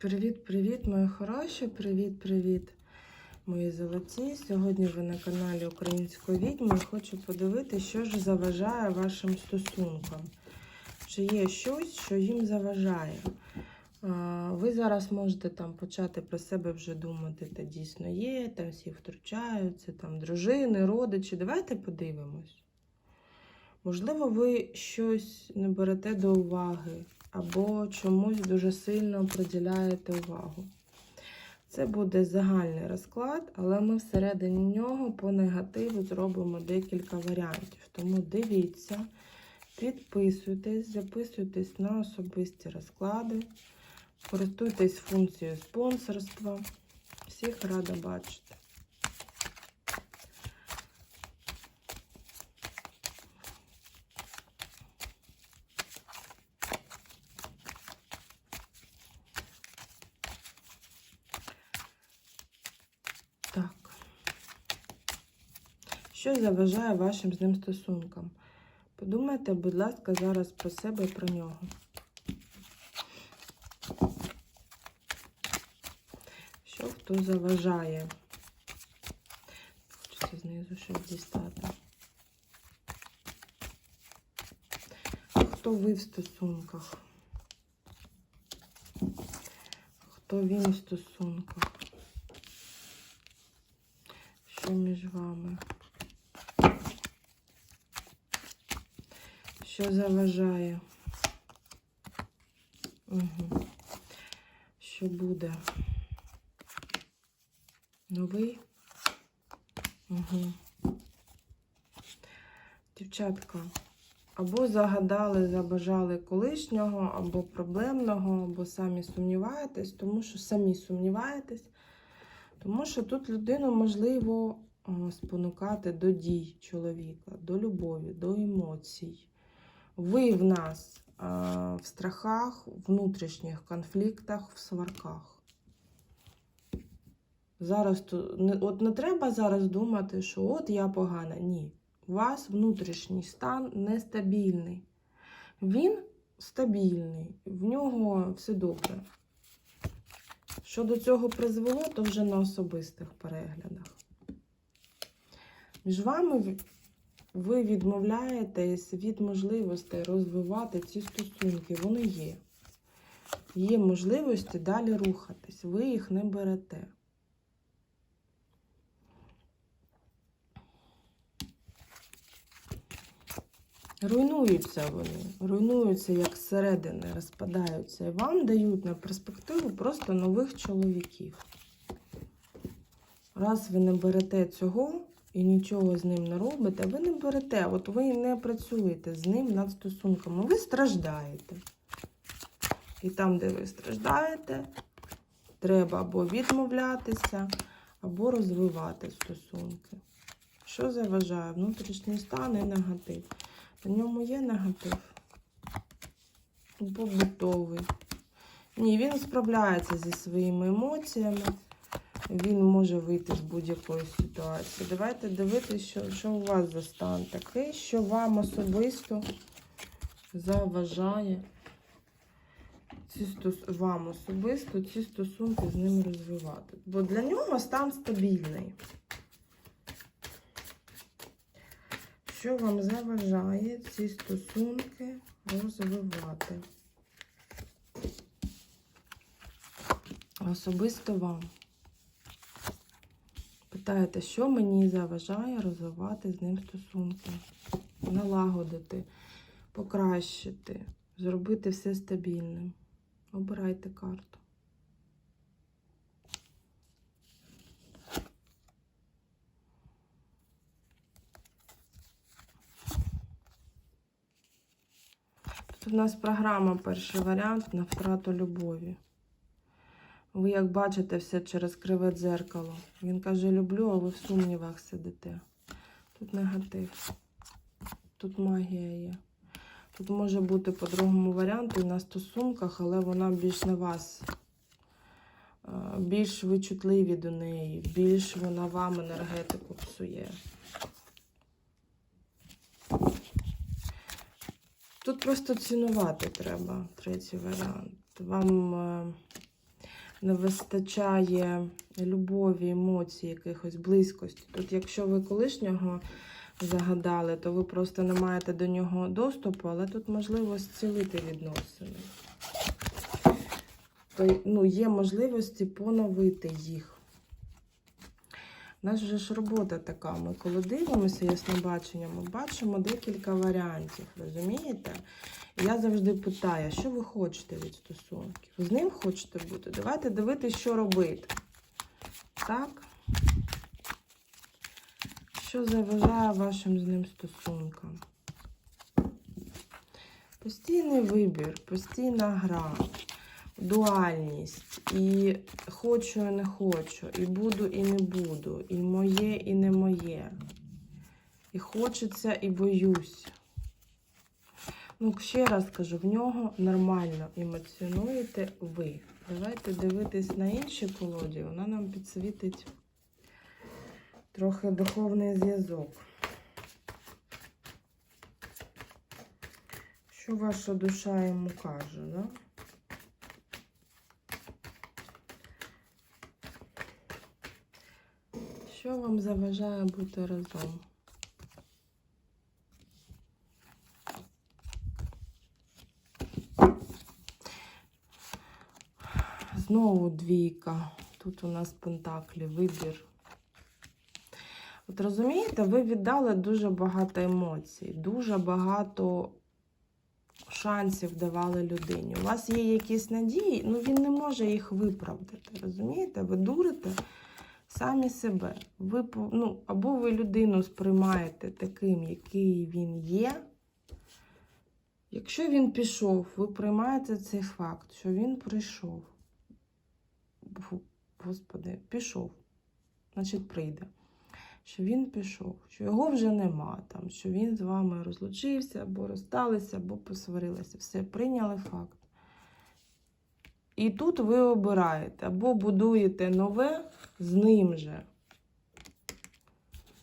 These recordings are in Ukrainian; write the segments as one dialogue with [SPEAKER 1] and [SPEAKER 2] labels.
[SPEAKER 1] Привіт-привіт, мої хороші! Привіт-привіт, мої золоті. Сьогодні ви на каналі Української відьми і хочу подивитися, що ж заважає вашим стосункам. Чи є щось, що їм заважає? Ви зараз можете там почати про себе вже думати, та дійсно є, там всі втручаються, там дружини, родичі. Давайте подивимось. Можливо, ви щось не берете до уваги або чомусь дуже сильно приділяєте увагу. Це буде загальний розклад, але ми всередині нього по негативу зробимо декілька варіантів. Тому дивіться, підписуйтесь, записуйтесь на особисті розклади, користуйтесь функцією спонсорства. Всіх рада бачити. Так. Що заважає вашим з ним стосункам? Подумайте, будь ласка, зараз про себе і про нього. Що хто заважає? Хочеться знизу щось дістати. Хто ви в стосунках? Хто він в стосунках? Що між вами? Що заважає? Угу. Що буде? Новий? Угу. Дівчатка, або загадали, забажали колишнього, або проблемного, або самі сумніваєтесь, тому що самі сумніваєтесь. Тому що тут людину можливо спонукати до дій чоловіка, до любові, до емоцій. Ви в нас а, в страхах, внутрішніх конфліктах, в сварках. Зараз от не треба зараз думати, що от я погана. Ні. У вас внутрішній стан нестабільний. Він стабільний, в нього все добре. Що до цього призвело, то вже на особистих переглядах. Між вами ви відмовляєтесь від можливостей розвивати ці стосунки. Вони є. Є можливості далі рухатись. Ви їх не берете. Руйнуються вони, руйнуються як зсередини, розпадаються. І вам дають на перспективу просто нових чоловіків. Раз ви не берете цього і нічого з ним не робите, ви не берете, от ви не працюєте з ним над стосунками, ви страждаєте. І там, де ви страждаєте, треба або відмовлятися, або розвивати стосунки. Що заважає? Внутрішній стан і негатив. В ньому є негатив. Побутовий. Ні, він справляється зі своїми емоціями. Він може вийти з будь-якої ситуації. Давайте дивитися, що, що у вас за стан такий, що вам особисто заважає ці стос... вам особисто ці стосунки з ним розвивати. Бо для нього стан стабільний. Що вам заважає ці стосунки розвивати? Особисто вам. Питаєте, що мені заважає розвивати з ним стосунки? Налагодити, покращити, зробити все стабільним. Обирайте карту. Тут у нас програма перший варіант на втрату любові. Ви, як бачите, все через криве дзеркало. Він каже, люблю, а ви в сумнівах сидите. Тут негатив, тут магія є. Тут може бути по другому варіанту на стосунках, але вона більш на вас. Е, Більш ви чутливі до неї, більш вона вам енергетику псує. Тут просто цінувати треба третій варіант. Вам е, не вистачає любові, емоцій, якихось близькості. Тут, якщо ви колишнього загадали, то ви просто не маєте до нього доступу, але тут можливо зцілити відносини. То, ну, є можливості поновити їх. У нас вже ж робота така. Ми коли дивимося яснобачення, ми бачимо декілька варіантів, розумієте? Я завжди питаю, що ви хочете від стосунків? З ним хочете бути? Давайте дивитися, що робити. Так? Що заважає вашим з ним стосункам? Постійний вибір, постійна гра, дуальність. І хочу, і не хочу, і буду, і не буду, і моє, і не моє. І хочеться, і боюсь. Ну, ще раз кажу, в нього нормально емоціонуєте ви. Давайте дивитись на інші колоді, вона нам підсвітить трохи духовний зв'язок. Що ваша душа йому каже, да? Що вам заважає бути разом? Знову двійка. Тут у нас пентаклі, вибір. От розумієте, ви віддали дуже багато емоцій, дуже багато шансів давали людині. У вас є якісь надії, ну він не може їх виправдати. Розумієте? Ви дурите самі себе. Ви, ну, або ви людину сприймаєте таким, який він є. Якщо він пішов, ви приймаєте цей факт, що він прийшов. Господи, пішов, значить прийде. Що він пішов, що його вже нема, там, що він з вами розлучився, або розсталися, або посварилися. Все, прийняли факт. І тут ви обираєте, або будуєте нове з ним же.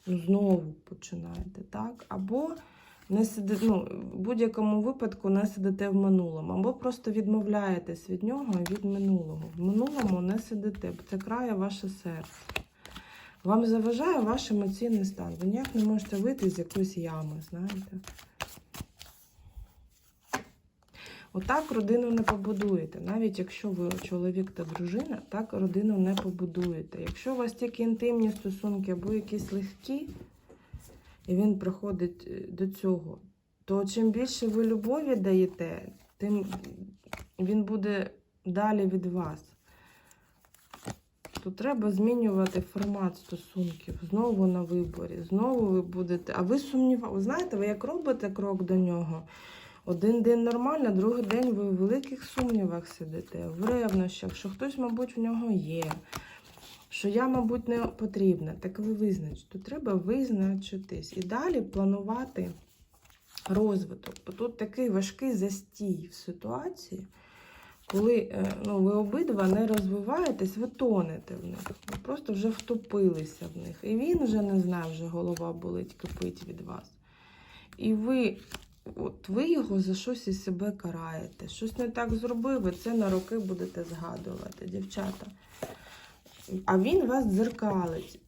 [SPEAKER 1] Ну, знову починаєте, так? Або не сиди, ну, в будь-якому випадку не сидите в минулому, або просто відмовляєтесь від нього і від минулого. В минулому не сидите, бо це крає ваше серце. Вам заважає ваш емоційний стан. Ви ніяк не можете вийти з якоїсь ями, знаєте. Отак родину не побудуєте. Навіть якщо ви чоловік та дружина, так родину не побудуєте. Якщо у вас тільки інтимні стосунки або якісь легкі, і він приходить е, до цього, то чим більше ви любові даєте, тим він буде далі від вас. То треба змінювати формат стосунків. Знову на виборі. Знову ви будете. А ви сумніваєте, знаєте, ви як робите крок до нього? Один день нормально, другий день ви в великих сумнівах сидите, в ревнощах, що хтось, мабуть, в нього є, що я, мабуть, не потрібна. Так ви визначте. То треба визначитись і далі планувати розвиток. Бо тут такий важкий застій в ситуації, коли е, ну, ви обидва не розвиваєтесь, ви тонете в них. Ви просто вже втопилися в них. І він вже не знає, вже голова болить, кипить від вас. І ви От ви його за щось із себе караєте. Щось не так зробив, ви це на роки будете згадувати, дівчата. А він вас дзеркалить.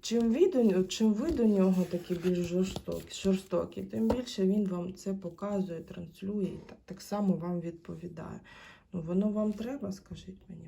[SPEAKER 1] Чим ви до чим ви до нього такі більш жорстокі, жорстокі, тим більше він вам це показує, транслює і так, так само вам відповідає. Ну, воно вам треба, скажіть мені.